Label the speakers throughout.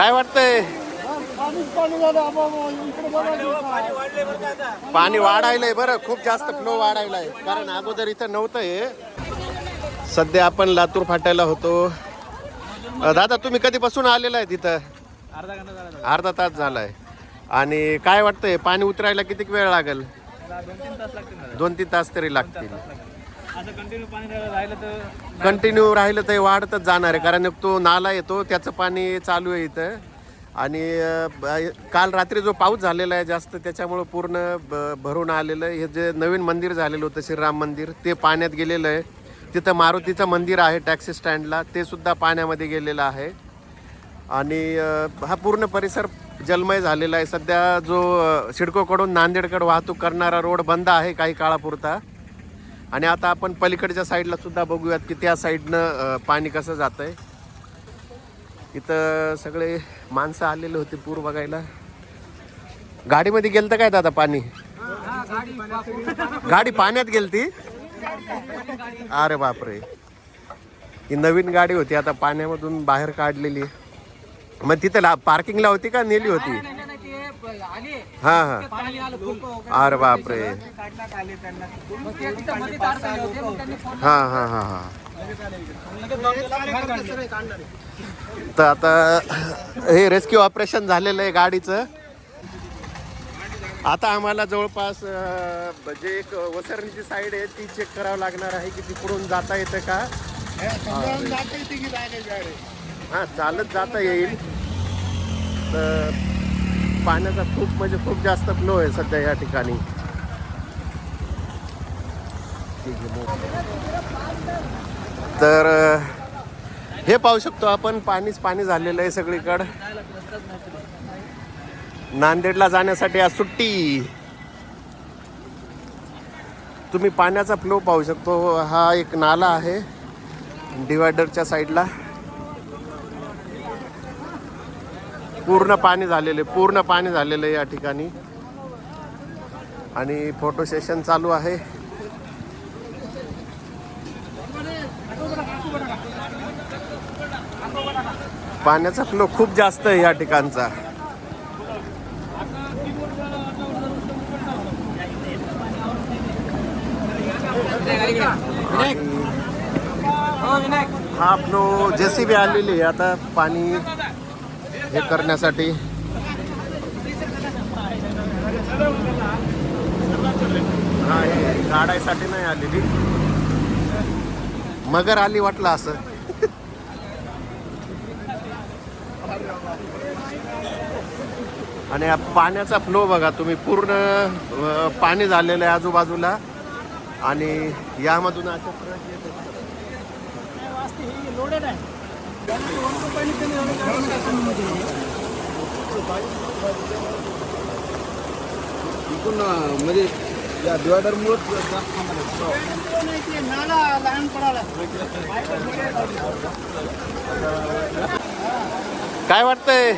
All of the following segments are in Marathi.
Speaker 1: काय वाटतंय? पाणी वाढायलंय बरं खूप जास्त फ्लो वाढायलाय. कारण अगोदर इथं नव्हतं हे. सध्या आपण लातूर फाट्याला होतो. दादा तुम्ही कधीपासून आलेला आहे तिथं?
Speaker 2: अर्धा
Speaker 1: अर्धा तास झालाय. आणि काय वाटतंय पाणी उतरायला किती वेळ लागेल?
Speaker 2: दोन तीन तास
Speaker 1: तरी लागतील.
Speaker 2: असं कंटिन्यू पाणी राहिलं तर
Speaker 1: कंटिन्यू राहिलं तर वाढतच जाणार आहे कारण तो नाला येतो त्याचं पाणी चालू आहे इथं. आणि काल रात्री जो पाऊस झालेला आहे जास्त त्याच्यामुळं पूर्ण ब- भरून आलेलं आहे. हे जे नवीन मंदिर झालेलं होतं श्रीराम मंदिर ते पाण्यात गेलेलं आहे. तिथं मारुतीचं मंदिर आहे टॅक्सी स्टँडला. ते सुद्धा पाण्यामध्ये गेलेलं आहे. आणि हा पूर्ण परिसर जलमय झालेला आहे. सध्या जो सिडकोकडून नांदेडकडे वाहतूक करणारा रोड बंद आहे काही काळापुरता. आणि आता आपण पलीकडच्या साईडला सुद्धा बघूयात की त्या साईडनं पाणी कसं जात आहे इथं सगळे माणसं आलेले होते पूर बघायला. गाडीमध्ये गेलतं काय दादा पाणी? गाडी पाण्यात गेलती? अरे बापरे. ही नवीन गाडी होती आता पाण्यामधून बाहेर काढलेली. मग तिथं ला पार्किंगला होती का नेली होती? हा हा. अरे बापरे. हा हा हा हा. तर आता हे रेस्क्यू ऑपरेशन झालेलं आहे गाडीचं. आता आम्हाला जवळपास जे एक वसरणीची साईड आहे ती चेक करावं लागणार आहे की तिकडून जाता येतं का? हा चालत जाता येईल. तर पाण्याचा खूप म्हणजे खूप जास्त फ्लो आहे सध्या या ठिकाणी. ठीक आहे, तर हे पाहू शकतो आपण पाणीच पाणी झालेलं आहे सगळीकडं. नांदेडला जाण्यासाठी आज सुट्टी. तुम्ही पाण्याचा फ्लो पाहू शकतो. हा एक नाला आहे डिवायडरच्या साईडला पूर्ण पाणी झालेले पूर्ण पाणी झालेलं आहे या ठिकाणी. आणि फोटो सेशन चालू आहे. पाण्याचा फ्लो खूप जास्त आहे या ठिकाणचा. हा फ्लो जेसीबी आलेली आहे आता पाणी हे करण्यासाठी. हा हे गाडायसाठी नाही आलेली. मगर आली वाटलं असं. आणि पाण्याचा फ्लो बघा तुम्ही पूर्ण पाणी झालेलं आहे आजूबाजूला. आणि यामधून अशा ट्रक येत
Speaker 3: इकडून म्हणजे या डिवायडर मुळे
Speaker 1: काय वाटतंय?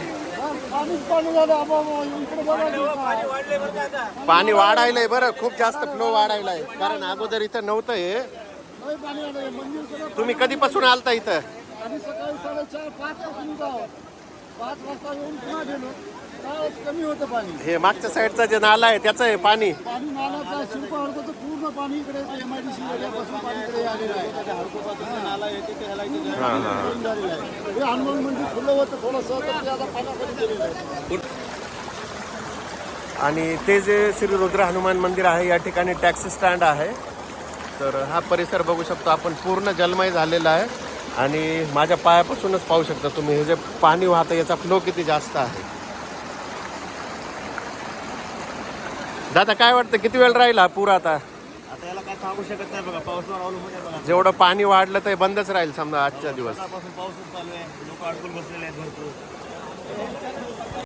Speaker 1: पाणी वाढायलंय बरं खूप जास्त फ्लो वाढायलाय. कारण अगोदर इथं नव्हतं हे. तुम्ही कधीपासून आलता इथं?
Speaker 4: पाच वाजता येऊन पुन्हा गेलो. त्यावेळेस कमी होतं पाणी.
Speaker 1: हे मागच्या साईडचा जे नाला आहे त्याचं आहे पाणी.
Speaker 4: पाणी नाल्याचा शिल्प हडकोचं पूर्ण पाणी इकडे एम आय डी सी एरियापासून पाणी इकडे आलेलं आहे.
Speaker 1: हा हा
Speaker 4: येऊन झालेलं आहे हे हनुमान मंदिर खुलं होतं थोडंसं तर ते आता पाण्याखाली गेलेलं आहे.
Speaker 1: आणि ते जे श्री रुद्र हनुमान मंदिर आहे या ठिकाणी टॅक्सी स्टँड आहे. तर हा परिसर बघू शकतो आपण. पूर्ण जलमय झालेला आहे. आणि माझ्या पायापासूनच पाहू शकता तुम्ही हे जे पाणी वाहतं याचा फ्लो किती जास्त आहे. दादा काय वाटतं किती वेळ राहील हा पूर आता?
Speaker 2: आता याला काय सांगू शकत नाही बघा पावसावर अवलंबून आहे बघा.
Speaker 1: जेवढं पाणी वाढलं ते बंदच राहील समजा आजच्या दिवस.
Speaker 2: सकाळपासून पाऊसच चालू आहे लोक अडकून बसलेले आहेत भरपूर.